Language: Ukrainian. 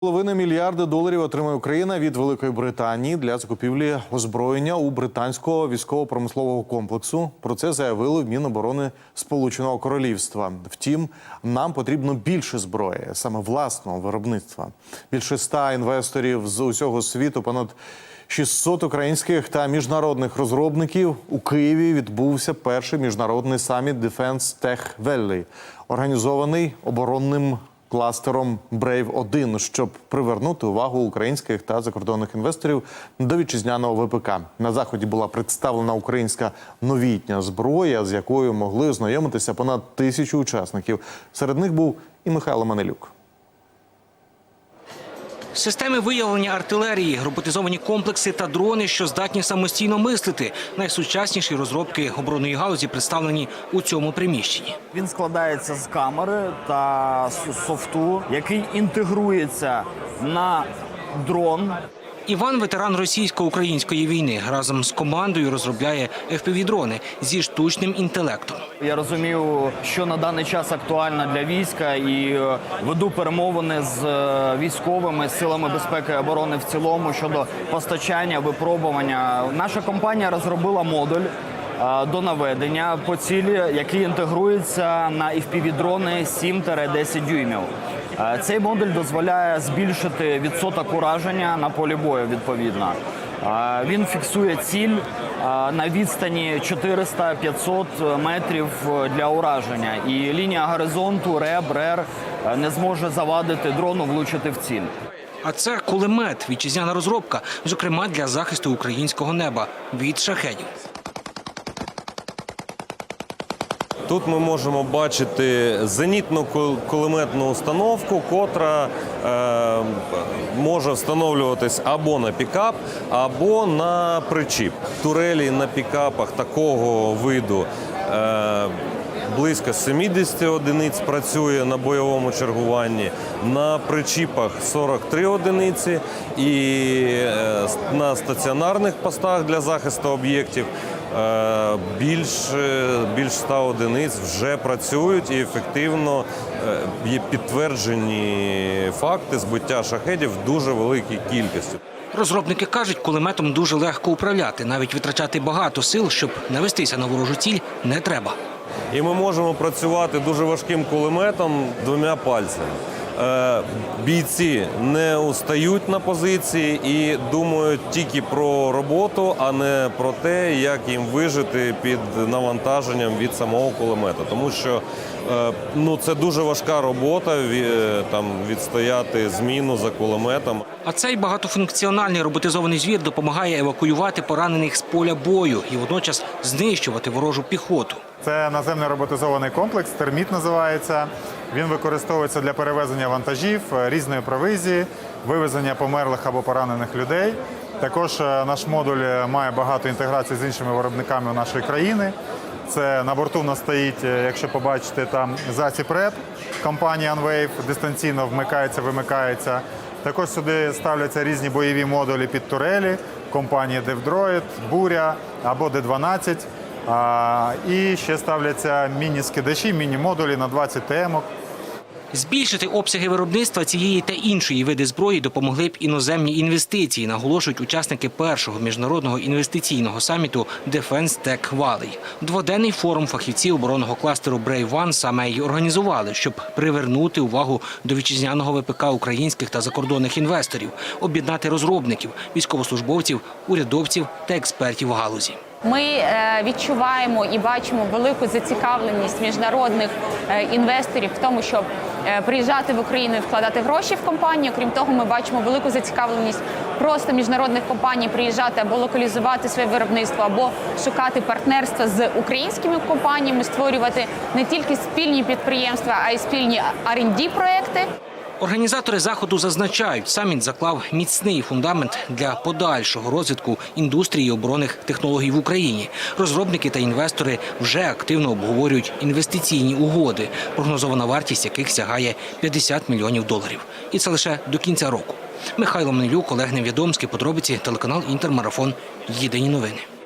Половини мільярда доларів отримає Україна від Великої Британії для закупівлі озброєння у британського військово-промислового комплексу. Про це заявили в Міноборони Сполученого Королівства. Втім, нам потрібно більше зброї, саме власного виробництва. Більше ста інвесторів з усього світу, понад 600 українських та міжнародних розробників у Києві відбувся перший міжнародний саміт Defense Tech Valley, організований оборонним кластером Brave 1 щоб привернути увагу українських та закордонних інвесторів до вітчизняного ВПК. На заході була представлена українська новітня зброя, з якою могли ознайомитися понад тисячу учасників. Серед них був і Михайло Манелюк. Системи виявлення артилерії, роботизовані комплекси та дрони, що здатні самостійно мислити. Найсучасніші розробки оборонної галузі представлені у цьому приміщенні. Він складається з камери та софту, який інтегрується на дрон. Іван, ветеран російсько-української війни, разом з командою розробляє FPV-дрони зі штучним інтелектом. Я розумію, що на даний час актуально для війська, і е, веду перемовини з е, військовими з силами безпеки і оборони в цілому щодо постачання, випробування. Наша компанія розробила модуль. е, До наведення по цілі, який інтегрується на FPV-дрони 7-10 дюймів. Е, Цей модуль дозволяє збільшити відсоток ураження на полі бою. Відповідно, Е, він фіксує ціль е, на відстані 400-500 метрів для ураження, і лінія горизонту РЕБ, РЕР не зможе завадити дрону влучити в ціль. А це кулемет, вітчизняна розробка, зокрема для захисту українського неба від шахедів. Тут ми можемо бачити зенітну кулеметну установку, котра е, може встановлюватись або на пікап, або на причіп. Турелі на пікапах такого виду. Е, Близько 70 одиниць працює на бойовому чергуванні, на причіпах 43 одиниці і е, на стаціонарних постах для захисту об'єктів більш, е, більш 100 одиниць вже працюють і ефективно е, є підтверджені факти збиття шахедів в дуже великій кількості. Розробники кажуть, кулеметом дуже легко управляти, навіть витрачати багато сил, щоб навестися на ворожу ціль, не треба. І ми можемо працювати дуже важким кулеметом двома пальцями. Е, Бійці не устають на позиції і думають тільки про роботу, а не про те, як їм вижити під навантаженням від самого кулемета. Тому що е, ну, це дуже важка робота ві- там, відстояти зміну за кулеметом. А цей багатофункціональний роботизований звір допомагає евакуювати поранених з поля бою і водночас знищувати ворожу піхоту. Це наземний роботизований комплекс, терміт називається. Він використовується для перевезення вантажів, е, різної провизії, вивезення померлих або поранених людей. Також е, наш модуль е, має багато інтеграцій з іншими виробниками нашої країни. Це на борту в нас стоїть, якщо побачите, там засіб РЕП компанії Unwave, дистанційно вмикається, вимикається. Також сюди ставляться різні бойові модулі під турелі компанії DevDroid, Буря або D12. І ще ставляться міні-скидачі, міні-модулі на 20 темок. Збільшити обсяги виробництва цієї та іншої види зброї допомогли б іноземні інвестиції, наголошують учасники першого міжнародного інвестиційного саміту Defense Tech Valley. Дводенний форум фахівців оборонного кластеру Brave One саме й організували, щоб привернути увагу до вітчизняного ВПК українських та закордонних інвесторів, об'єднати розробників, військовослужбовців, урядовців та експертів в галузі. Ми е, відчуваємо і бачимо велику зацікавленість міжнародних е, інвесторів в тому, щоб е, приїжджати в Україну і вкладати гроші в компанію. Крім того, ми бачимо велику зацікавленість просто міжнародних компаній приїжджати або локалізувати своє виробництво, або шукати партнерства з українськими компаніями, створювати не тільки спільні підприємства, а й спільні R&D проекти. Організатори заходу зазначають, саміт заклав міцний фундамент для подальшого розвитку індустрії оборонних технологій в Україні. Розробники та інвестори вже активно обговорюють інвестиційні угоди, прогнозована вартість яких сягає 50 мільйонів доларів. І це лише до кінця року. Михайло Манилюк, Олег Невідомський, подробиці, телеканал Інтермарафон. Єдині новини.